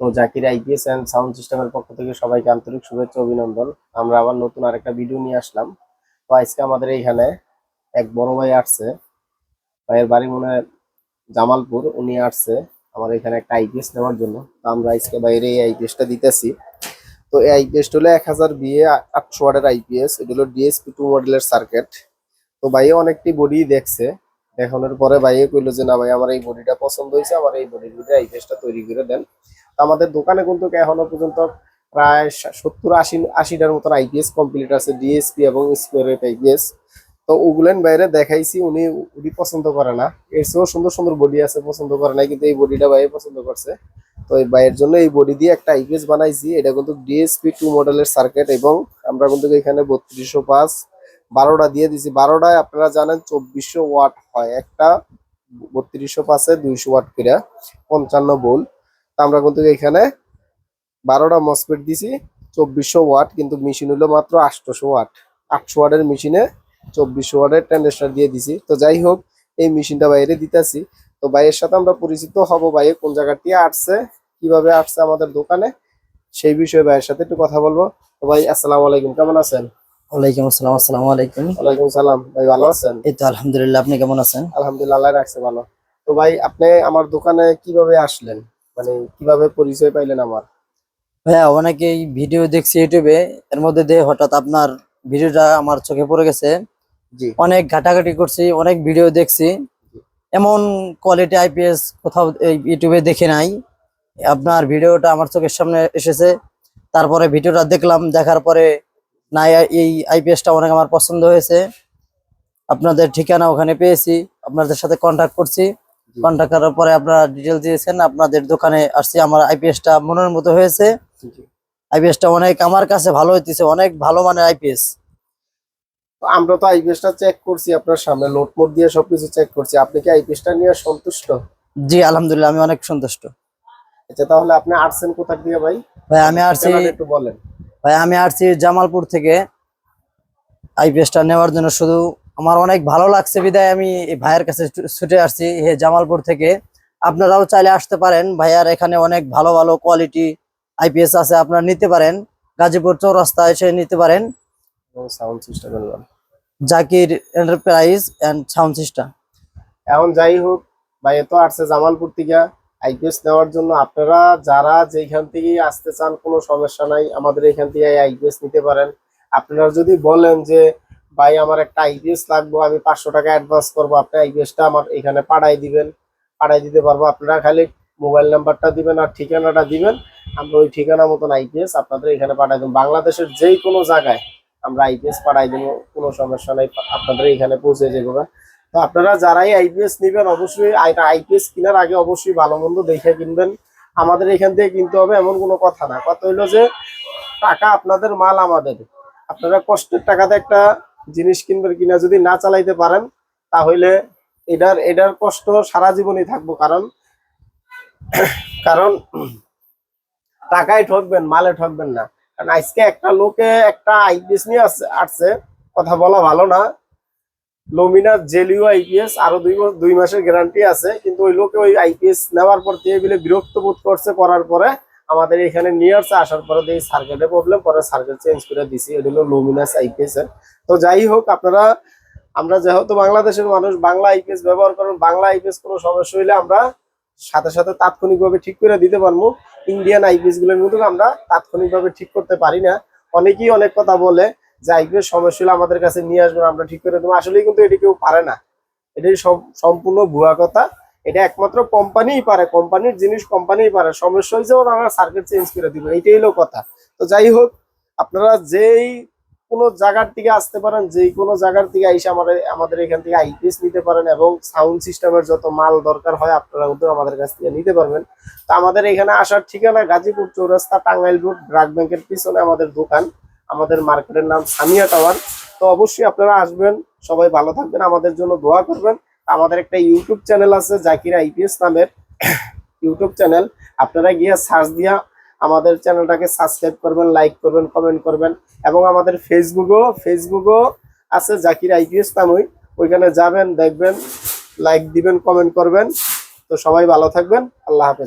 তো Zakir IPS and sound পক্ষ থেকে সবাইকে আন্তরিক অভিনন্দন। আমরা আবার নতুন আরেকটা ভিডিও নিয়ে আসলাম। তো আমাদের এইখানে এক বড় ভাই আসছে। ভাইয়ের বাড়ি মনে জামালপুর। উনি আসছে আমার এখানে একটা আইপিএস নেওয়ার জন্য। তো আমরা আজকে বাইরে এই আইপিএসটা দিতেছি। তো এই আইপিএস হলো এক হাজার বিয়ে আটশো ওয়াটের আইপিএস। এটা হলো ডিএসপি টু মডেলের সার্কিট তো ভাইয়ে অনেকটি বডি দেখছে। দেখানোর পরে ভাইয়ে কইলো যে, না ভাই, আমার এই বডিটা পছন্দ হয়েছে আমার এই বডির ভিতরে আইপিএসটা তৈরি করে দেন। আমাদের দোকানে কিন্তু এখনও পর্যন্ত প্রায় সত্তর আশি, আশিটার মতন আইপিএস কমপ্লিট আছে ডিএসপি এবং স্কোয়ারেট আইপিএস তো ওগুলেন বাইরে দেখাইছি, উনি উনি পছন্দ করে না। এর চেয়েও সুন্দর সুন্দর বডি আছে, পছন্দ করে না কিন্তু এই বডিটা ভাইয়ে পছন্দ করছে। তো এই ভাইয়ের জন্য এই বডি দিয়ে একটা আইপিএস বানাইছি, এটা কিন্তু ডিএসপি টু মডেলের সার্কিট এবং আমরা কিন্তু এখানে বত্রিশশো পাঁচ বারোটা দিয়ে দিছি। বারোটায় আপনারা জানেন চব্বিশশো ওয়াট হয় একটা, বত্রিশশো পাঁচে দুইশো ওয়াট করে, পঞ্চান্ন বোল তা আমরা কিন্তু এখানে বারোটা মসপেট দিছি, চব্বিশশো ওয়াট, কিন্তু মেশিন হলো মাত্র আটশোশো ওয়াট। আটশো ওয়াটের মেশিনে চব্বিশশো ওয়াটের ট্যান্ডেস্টার দিয়ে দিছি। তো যাই হোক, এই মেশিনটা বাইরে দিতেছি। তো ভাইয়ের সাথে আমরা পরিচিত হব ভাইয়ে, কোন জায়গাটি আসছে, কীভাবে আসছে আমাদের দোকানে, সেই বিষয়ে ভাইয়ের সাথে একটু কথা বলব। তো ভাই, আসসালামু আলাইকুম, কেমন আছেন? ওয়ালাইকুম আসসালাম আসসালামু আলাইকুম। ওয়ালাইকুম সালাম ভাই ভালো আছেন? এই তো আলহামদুলিল্লাহ আপনি কেমন আছেন? আলহামদুলিল্লাহ আল্লাহ রাখছে ভালো। তো ভাই আপনি আমার দোকানে কীভাবে আসলেন? মানে কীভাবে পরিচয় পাইলেন আমার? ভাইয়া অনেকেই ভিডিও দেখছি ইউটিউবে এর মধ্যে দিয়ে হঠাৎ আপনার ভিডিওটা আমার চোখে পড়ে গেছে। জি। অনেক ঘাটাঘাটি করছি অনেক ভিডিও দেখছি। এমন কোয়ালিটি আইপিএস কোথাও এই ইউটিউবে দেখে নাই। আপনার ভিডিওটা আমার চোখের সামনে এসেছে। তারপরে ভিডিওটা দেখলাম দেখার পরে না এই আইপিএসটা অনেক আমার পছন্দ হয়েছে। আপনাদের ঠিকানা ওখানে পেয়েছি আপনাদের সাথে কন্ট্যাক্ট করছি। কন্ট্যাক্ট করার পরে আপনারা ডিটেল দিয়েছেন আপনাদের দোকানে আসছি আমার আইপিএসটা মনের মতো হয়েছে। আইপিএসটা অনেক আমার কাছে ভালো হইতেছে অনেক ভালো মানের আইপিএস আমরা তো আইপিএসটা চেক করছি আপনার সামনে নোট মোট দিয়ে সবকিছু চেক করছি। আপনি কি আইপিএসটা নিয়ে সন্তুষ্ট? জি আলহামদুলিল্লাহ আমি অনেক সন্তুষ্ট। আচ্ছা তাহলে আপনি আসছেন কোথা দিয়ে ভাই? ভাই আমি আসছি একটু বলেন। ভাই আমি আসছি জামালপুর থেকে। আইপিএসটা নেওয়ার জন্য শুধু আমার অনেক ভালো লাগছে বিদায়। আমি এই ভাইয়ের কাছে ছুটে আসছি হে জামালপুর থেকে। আপনারাও চাইলে আসতে পারেন। ভাইয়ার এখানে অনেক ভালো ভালো কোয়ালিটি আইপিএস আছে আপনারা নিতে পারেন। গাজীপুর চৌরাস্তা এসে নিতে পারেন। Sound system Zakir enterprise and sound system এখন যাই হোক ভাই এ তো আসছে জামালপুর থেকে। আইপিএস নেওয়ার জন্য আপনারা যারা যেখান থেকে আসতে চান, কোনো সমস্যা নাই, আমাদের এখান থেকে আইপিএস নিতে পারেন। আপনারা যদি বলেন যে, ভাই, আমার একটা আইপিএস লাগবে, আমি পাঁচশো টাকা অ্যাডভান্স করব, আপনি আইপিএসটা আমার এখানে পাঠাই দিবেন। পাঠাই দিতে পারব। আপনারা খালি মোবাইল নাম্বারটা দিবেন আর ঠিকানাটা দিবেন। আমরা ওই ঠিকানা মতন আইপিএস আপনাদের এখানে পাঠাই দেবো। বাংলাদেশের যেই কোনো জায়গায় আমরা আইপিএস পাঠাই দেবো, কোনো সমস্যা নাই, আপনাদের এখানে পৌঁছে যাবে। তো আপনারা যারাই আইপিএস নেবেন, অবশ্যই আইপিএস কেনার আগে অবশ্যই ভালো মন্দ দেখে কিনবেন। আমাদের এখান থেকে কিনতে হবে এমন কোনো কথা না। কথা হইল যে, টাকা আপনাদের, মাল আমাদের। আপনারা কষ্টের টাকাতে একটা জিনিস কিনবেন কিনা যদি না চালাইতে পারেন, তাহলে এটার এটার কষ্ট সারা জীবনই থাকব। কারণ কারণ টাকায় ঠকবেন, মালে ঠকবেন না। কারণ আজকে একটা লোকে একটা আইপিএস নিয়ে আসছে আসছে, কথা বলা ভালো না। লমিনার জেলিও আইপিএস, আরও দুই দুই মাসের গ্যারান্টি আছে, কিন্তু ওই লোকে ওই আইপিএস নেওয়ার পর দিয়ে বলে বিরক্ত বোধ করছে, করার পরে আমাদের এখানে নিয়ে আসছে আসার পরে দিয়ে সার্কিটে প্রবলেম পরে সার্কিট চেঞ্জ করে দিছি, এটা হলো লুমিনাস আইপিএস এর। তো যাই হোক, আপনারা, আমরা যেহেতু বাংলাদেশের মানুষ, বাংলা আইপিএস ব্যবহার করেন, বাংলা আইপিএস কোনো সমস্যা হইলে আমরা সাথে সাথে তাৎক্ষণিকভাবে ঠিক করে দিতে পারব। ইন্ডিয়ান আইপিএসগুলোর মতো আমরা তাৎক্ষণিকভাবে ঠিক করতে পারি না। অনেকেই অনেক কথা বলে যে আইপিএস সমস্যা হলে আমাদের কাছে, নিয়ে আসবেন আমরা ঠিক করে দেবো। আসলে কিন্তু এটি কেউ পারে না। সব- সম্পূর্ণ ভুয়া কথা। এটা একমাত্র কোম্পানিই পারে কোম্পানির জিনিস কোম্পানিই পারে। সমস্যা হয়েছে ওরা আমরা সার্কিট চেঞ্জ করে দিব, এইটাই হলো কথা। তো যাই হোক, আপনারা যেই কোনো জায়গার থেকে আসতে পারেন, যেই কোনো জায়গার থেকে এসে আমাদের আমাদের এখান থেকে আইপিএস নিতে পারেন এবং সাউন্ড সিস্টেমের যত মাল দরকার হয়, আপনারা কিন্তু আমাদের কাছ থেকে নিতে পারবেন। তো আমাদের এখানে আসার ঠিকানা গাজীপুর চৌরাস্তা, টাঙ্গাইল রোড ব্রাক ব্যাংকের পিছনে আমাদের দোকান। আমাদের মার্কেটের নাম সামিয়া টাওয়ার। তো অবশ্যই আপনারা আসবেন, সবাই ভালো থাকবেন, আমাদের জন্য দোয়া করবেন। আমাদের একটা ইউটিউব চ্যানেল আছে, জাকির আইপিএস নামের ইউটিউব চ্যানেল। আপনারা গিয়ে সার্চ দিয়া আমাদের চ্যানেলটাকে সাবস্ক্রাইব করবেন, লাইক করবেন, কমেন্ট করবেন। এবং আমাদের ফেসবুকও ফেসবুকও আছে, জাকির আইপিএস নামই। ওইখানে যাবেন, দেখবেন, লাইক দিবেন, কমেন্ট করবেন। তো সবাই ভালো থাকবেন, আল্লাহ হাফেজ।